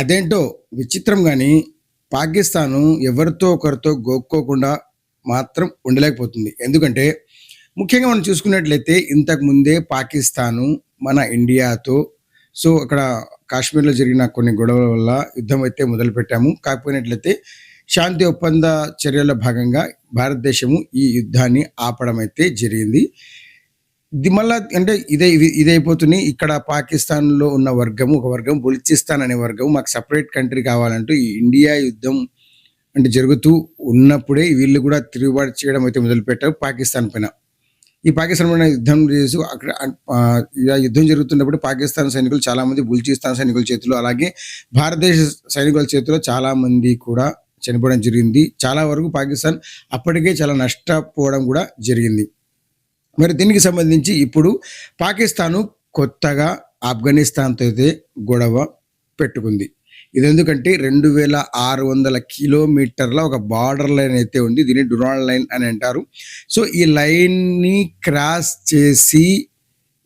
అదేంటో విచిత్రం కానీ పాకిస్తాను ఎవరితో ఒకరితో గోక్కోకుండా మాత్రం ఉండలేకపోతుంది. ఎందుకంటే ముఖ్యంగా మనం చూసుకున్నట్లయితే ఇంతకు ముందే పాకిస్తాను మన ఇండియాతో సో అక్కడ కాశ్మీర్లో జరిగిన కొన్ని గొడవల వల్ల యుద్ధం అయితే మొదలుపెట్టాము. కాకపోయినట్లయితే శాంతి ఒప్పంద చర్యల భాగంగా భారతదేశము ఈ యుద్ధాన్ని ఆపడం అయితే జరిగింది. ఇది మళ్ళా అంటే ఇదే ఇవి- ఇదైపోతుంది ఇక్కడ పాకిస్తాన్లో ఉన్న వర్గము ఒక వర్గం బుల్చిస్తాన్ అనే వర్గం మాకు సపరేట్ కంట్రీ కావాలంటూ ఈ ఇండియా యుద్ధం అంటే జరుగుతూ ఉన్నప్పుడే వీళ్ళు కూడా తిరుగుబాటు చేయడం అయితే మొదలుపెట్టారు పాకిస్తాన్ పైన. ఈ పాకిస్తాన్ పైన యుద్ధం చేసి అక్కడ యుద్ధం జరుగుతున్నప్పుడు పాకిస్తాన్ సైనికులు చాలామంది బుల్చిస్తాన్ సైనికుల చేతిలో అలాగే భారతదేశ సైనికుల చేతిలో చాలామంది కూడా చనిపోవడం జరిగింది. చాలా వరకు పాకిస్తాన్ అప్పటికే చాలా నష్టపోవడం కూడా జరిగింది. మరి దీనికి సంబంధించి ఇప్పుడు పాకిస్తాను కొత్తగా ఆఫ్ఘనిస్తాన్తో అయితే గొడవ పెట్టుకుంది. ఇది ఎందుకంటే రెండు వేల ఆరు వందల కిలోమీటర్ల ఒక బార్డర్ లైన్ అయితే ఉంది. దీన్ని డొనాల్డ్ లైన్ అని అంటారు. సో ఈ లైన్ని క్రాస్ చేసి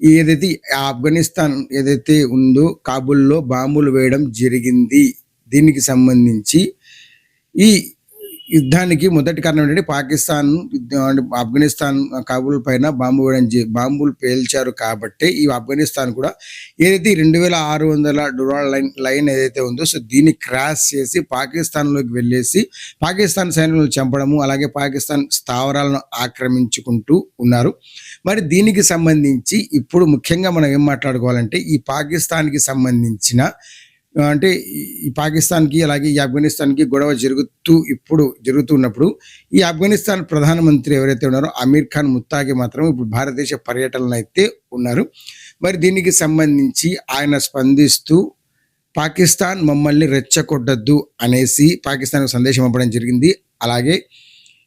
ఏదైతే ఆఫ్ఘనిస్తాన్ ఏదైతే ఉందో కాబుల్లో బాంబులు వేయడం జరిగింది. దీనికి సంబంధించి ఈ యుద్ధానికి మొదటి కారణం ఏంటంటే పాకిస్తాన్ ఆఫ్ఘనిస్తాన్ కాబూల్ పైన బాంబు వేయడం బాంబులు పేల్చారు కాబట్టి ఈ ఆఫ్ఘనిస్తాన్ కూడా ఏదైతే రెండు వేల ఆరు వందల డురాల్ లైన్ లైన్ ఏదైతే ఉందో సో దీన్ని క్రాస్ చేసి పాకిస్తాన్లోకి వెళ్ళేసి పాకిస్తాన్ సైన్యులను చంపడము అలాగే పాకిస్తాన్ స్థావరాలను ఆక్రమించుకుంటూ ఉన్నారు. మరి దీనికి సంబంధించి ఇప్పుడు ముఖ్యంగా మనం ఏం మాట్లాడుకోవాలంటే ఈ పాకిస్తాన్కి సంబంధించిన అంటే ఈ- పాకిస్తాన్కి అలాగే ఈ ఆఫ్ఘనిస్తాన్కి గొడవ జరుగుతూ ఇప్పుడు జరుగుతున్నప్పుడు ఈ ఆఫ్ఘనిస్తాన్ ప్రధానమంత్రి ఎవరైతే ఉన్నారో అమీర్ ఖాన్ ముత్తాకి మాత్రం ఇప్పుడు భారతదేశ పర్యటనలో అయితే ఉన్నారు. మరి దీనికి సంబంధించి ఆయన స్పందిస్తూ పాకిస్తాన్ మమ్మల్ని రెచ్చగొట్టద్దు అనేసి పాకిస్తాన్కు సందేశం పంపడం జరిగింది. అలాగే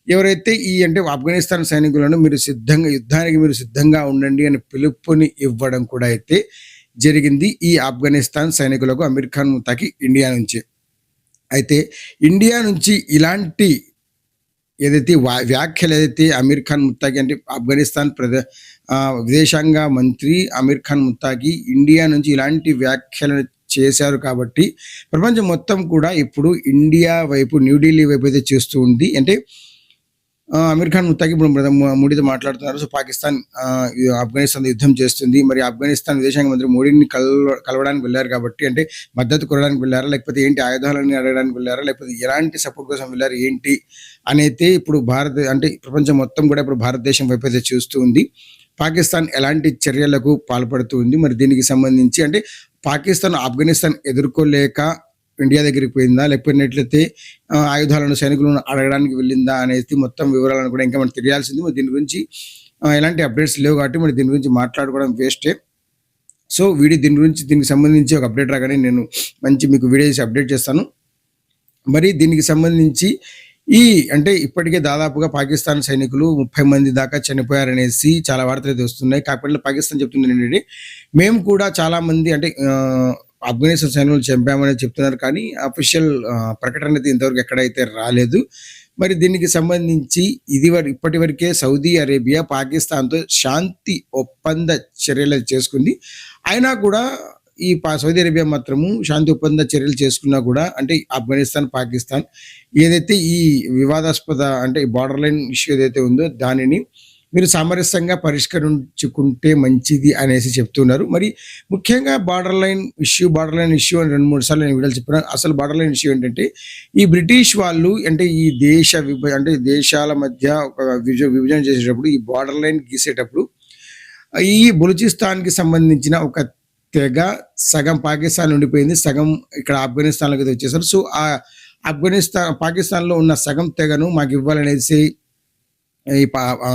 ఎవరైతే ఈ అంటే ఆఫ్ఘనిస్తాన్ సైనికులను మీరు సిద్ధంగా యుద్ధానికి మీరు సిద్ధంగా ఉండండి అని పిలుపుని ఇవ్వడం కూడా అయితే జరిగింది ఈ ఆఫ్ఘనిస్తాన్ సైనికులకు అమీర్ ఖాన్ ముతాకి ఇండియా నుంచి. అయితే ఇండియా నుంచి ఇలాంటి ఏదైతే వా- వ్యాఖ్యలు ఏదైతే అమీర్ ఖాన్ ముత్తాకి అంటే ఆఫ్ఘనిస్తాన్ ప్రధ విదేశాంగ మంత్రి అమీర్ ఖాన్ ముత్తాకి ఇండియా నుంచి ఇలాంటి వ్యాఖ్యలు చేశారు కాబట్టి ప్రపంచం మొత్తం కూడా ఇప్పుడు ఇండియా వైపు న్యూఢిల్లీ వైపు అయితే చేస్తూ ఉంది. అంటే అమీర్ ఖాన్ ముత్తాకి ఇప్పుడు మోడీతో మాట్లాడుతున్నారు. సో పాకిస్తాన్ ఆఫ్ఘనిస్తాన్ యుద్ధం చేస్తుంది. మరి ఆఫ్ఘనిస్తాన్ విదేశాంగ మంత్రి మోడీని కలవ కలవడానికి వెళ్ళారు కాబట్టి అంటే మద్దతు కొనడానికి వెళ్ళారా? లేకపోతే ఏంటి ఆయుధాలని అడగడానికి వెళ్ళారా? లేకపోతే ఎలాంటి సపోర్ట్ కోసం వెళ్ళారు? ఏంటి అనేది ఇప్పుడు భారత అంటే ప్రపంచం మొత్తం కూడా ఇప్పుడు భారతదేశం వైపు అయితే చూస్తూ ఉంది. పాకిస్తాన్ ఎలాంటి చర్యలకు పాల్పడుతుంది మరి దీనికి సంబంధించి అంటే పాకిస్తాన్ ఆఫ్ఘనిస్తాన్ ఎదుర్కోలేక ఇండియా దగ్గరికి పోయిందా? లేకపోయినట్లయితే ఆయుధాలను సైనికులను అడగడానికి వెళ్ళిందా అనేది మొత్తం వివరాలను కూడా ఇంకా మనం తెలియాల్సింది. మరి దీని గురించి ఎలాంటి అప్డేట్స్ లేవు కాబట్టి మరి దీని గురించి మాట్లాడుకోవడం వేస్టే సో వీడియో దీని గురించి దీనికి సంబంధించి ఒక అప్డేట్ రాగానే నేను మంచి మీకు వీడియో చేసి అప్డేట్ చేస్తాను. మరి దీనికి సంబంధించి ఈ అంటే ఇప్పటికే దాదాపుగా పాకిస్తాన్ సైనికులు ముప్పై మంది దాకా చనిపోయారనేసి చాలా వార్తలు అయితే వస్తున్నాయి. కాకపోతే పాకిస్తాన్ చెప్తుంది ఏంటంటే మేము కూడా చాలామంది అంటే ఆఫ్ఘనిస్తాన్ సైన్యులు చంపామని చెప్తున్నారు కానీ అఫీషియల్ ప్రకటన అయితే ఇంతవరకు ఎక్కడైతే రాలేదు. మరి దీనికి సంబంధించి ఇది వర- ఇప్పటి వరకే సౌదీ అరేబియా పాకిస్తాన్తో శాంతి ఒప్పంద చర్యలు చేసుకుంది. అయినా కూడా ఈ పా- సౌదీ అరేబియా మాత్రము శాంతి ఒప్పంద చర్యలు చేసుకున్నా కూడా అంటే ఆఫ్ఘనిస్తాన్ పాకిస్తాన్ ఏదైతే ఈ వివాదాస్పద అంటే ఈ బార్డర్ లైన్ ఇష్యూ ఏదైతే ఉందో దానిని మీరు సామరస్యంగా పరిష్కరించుకుంటే మంచిది అనేసి చెప్తున్నారు. మరి ముఖ్యంగా border line issue border line issue అని రెండు మూడు సార్లు నేను వీడియోలు చెప్పిన అసలు బార్డర్ లైన్ ఇష్యూ ఏంటంటే ఈ బ్రిటిష్ వాళ్ళు అంటే ఈ దేశ విభ అంటే దేశాల మధ్య ఒక విభజన చేసేటప్పుడు ఈ బార్డర్ లైన్ గీసేటప్పుడు ఈ బలూచిస్తాన్కి సంబంధించిన ఒక తెగ సగం పాకిస్తాన్ ఉండిపోయింది. సగం ఇక్కడ ఆఫ్ఘనిస్తాన్లోకి అయితే వచ్చేసారు. సో ఆ ఆఫ్ఘనిస్తాన్ పాకిస్తాన్లో ఉన్న సగం తెగను మాకు ఇవ్వాలనేసి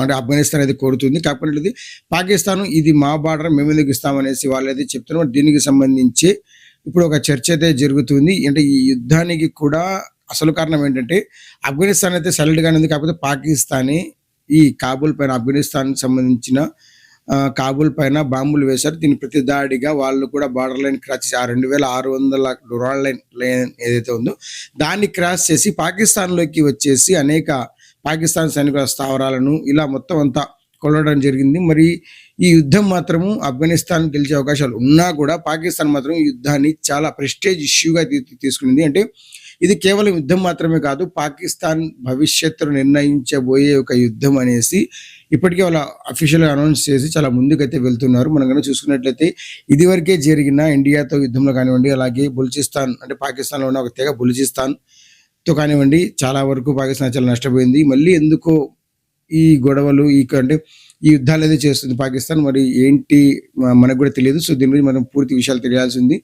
అంటే ఆఫ్ఘనిస్తాన్ అయితే కోరుతుంది. కాకపోతే పాకిస్తాన్ ఇది మా బార్డర్ మేము ఎందుకు ఇస్తామనేసి వాళ్ళు అయితే చెప్తున్నారు. దీనికి సంబంధించి ఇప్పుడు ఒక చర్చ అయితే జరుగుతుంది. అంటే ఈ యుద్ధానికి కూడా అసలు కారణం ఏంటంటే ఆఫ్ఘనిస్తాన్ అయితే సైలెంట్ ఉంది. కాకపోతే పాకిస్తానే ఈ కాబూల్ పైన ఆఫ్ఘనిస్తాన్కి సంబంధించిన కాబుల్ కాబూల్ పైన బాంబులు వేశారు. దీని ప్రతి దాడిగా వాళ్ళు కూడా బార్డర్ లైన్ క్రాస్ చేసి ఆ రెండు వేల ఆరు వందల డొరాల్ లైన్ లైన్ ఏదైతే ఉందో దాన్ని క్రాస్ చేసి పాకిస్తాన్లోకి వచ్చేసి అనేక పాకిస్తాన్ సైనికుల స్థావరాలను ఇలా మొత్తం అంతా కొలవడం జరిగింది. మరి ఈ యుద్ధం మాత్రము ఆఫ్ఘనిస్తాన్ గెలిచే అవకాశాలు ఉన్నా కూడా పాకిస్తాన్ మాత్రం ఈ యుద్ధాన్ని చాలా ప్రెస్టేజ్ ఇష్యూగా తీసుకునింది అంటే ఇది కేవలం యుద్ధం మాత్రమే కాదు పాకిస్తాన్ భవిష్యత్తును నిర్ణయించబోయే ఒక యుద్ధం అనేసి ఇప్పటికే వాళ్ళ అఫీషియల్గా అనౌన్స్ చేసి చాలా ముందుకైతే వెళ్తున్నారు. మనం కనుక చూసుకున్నట్లయితే ఇదివరకే జరిగిన ఇండియాతో యుద్ధంలో కానివ్వండి అలాగే బుల్చిస్తాన్ అంటే పాకిస్తాన్లో ఉన్న ఒక తెగ బుల్చిస్తాన్ తో కానివ్వండి చాలా వరకు పాకిస్తాన్ చాలా నష్టపోయింది. మళ్ళీ ఎందుకో ఈ గొడవలు ఈ అంటే ఈ యుద్ధాలు ఏదో చేస్తుంది పాకిస్తాన్ మరి ఏంటి మనకు కూడా తెలియదు. సో దీని గురించి మనం పూర్తి విషయాలు తెలియాల్సింది.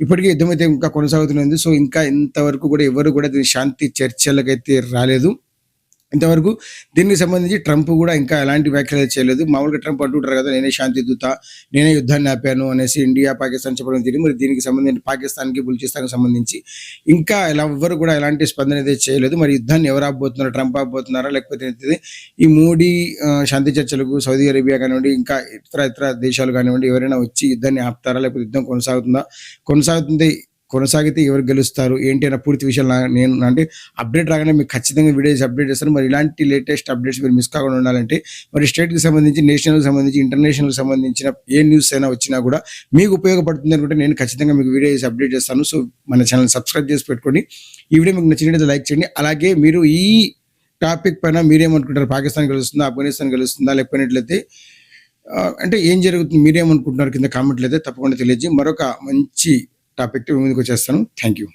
ఇప్పటికీ యుద్ధం అయితే ఇంకా కొనసాగుతుంది సో ఇంకా ఇంతవరకు కూడా ఎవరు కూడా దీని శాంతి చర్చలకైతే రాలేదు. ఇంతవరకు దీనికి సంబంధించి ట్రంప్ కూడా ఇంకా ఎలాంటి వ్యాఖ్యలు చేయలేదు. మామూలుగా ట్రంప్ అంటుంటారు కదా నేనే శాంతి దూత నేనే యుద్ధాన్ని ఆపాను అనేసి ఇండియా పాకిస్తాన్ చెప్పడం జరిగింది. మరి దీనికి సంబంధించి పాకిస్తాన్కి బుల్చిస్తాన్కి సంబంధించి ఇంకా ఎలా ఎవ్వరు కూడా ఎలాంటి స్పందన అయితే చేయలేదు. మరి యుద్ధాన్ని ఎవరు ఆపబోతున్నారు ట్రంప్ ఆపబోతున్నారా లేకపోతే ఈ మోడీ శాంతి చర్చలకు సౌదీ అరేబియా కానివ్వండి ఇంకా ఇతర ఇతర దేశాలు కానివ్వండి ఎవరైనా వచ్చి యుద్ధాన్ని ఆపుతారా లేకపోతే యుద్ధం కొనసాగుతుందా? కొనసాగుతుంది కొనసాగితే ఎవరు గెలుస్తారు? ఏంటి అన్న పూర్తి విషయాలు నేను అంటే అప్డేట్ రాగానే మీకు ఖచ్చితంగా వీడియోస్ అప్డేట్ చేస్తాను. మరి ఇలాంటి లేటెస్ట్ అప్డేట్స్ మీరు మిస్ కాకుండా ఉండాలంటే మరి స్టేట్కి సంబంధించి నేషనల్కి సంబంధించి ఇంటర్నేషనల్కి సంబంధించిన ఏ న్యూస్ అయినా వచ్చినా కూడా మీకు ఉపయోగపడుతుంది అనుకుంటే నేను ఖచ్చితంగా మీకు వీడియోస్ అప్డేట్ చేస్తాను. సో మన ఛానల్ సబ్స్క్రైబ్ చేసి పెట్టుకోండి. ఈ వీడియో మీకు నచ్చినట్లయితే లైక్ చేయండి. అలాగే మీరు ఈ టాపిక్ పైన మీరేమనుకుంటారు పాకిస్తాన్ గెలుస్తుందా? ఆఫ్ఘనిస్తాన్ గెలుస్తుందా? లేకపోయినట్లయితే అంటే ఏం జరుగుతుంది? మీరేమనుకుంటున్నారు? కింద కామెంట్లు అయితే తప్పకుండా తెలియజేసి మరొక మంచి టాపిక్ ముందుకు వచ్చేస్తాను థ్యాంక్ యూ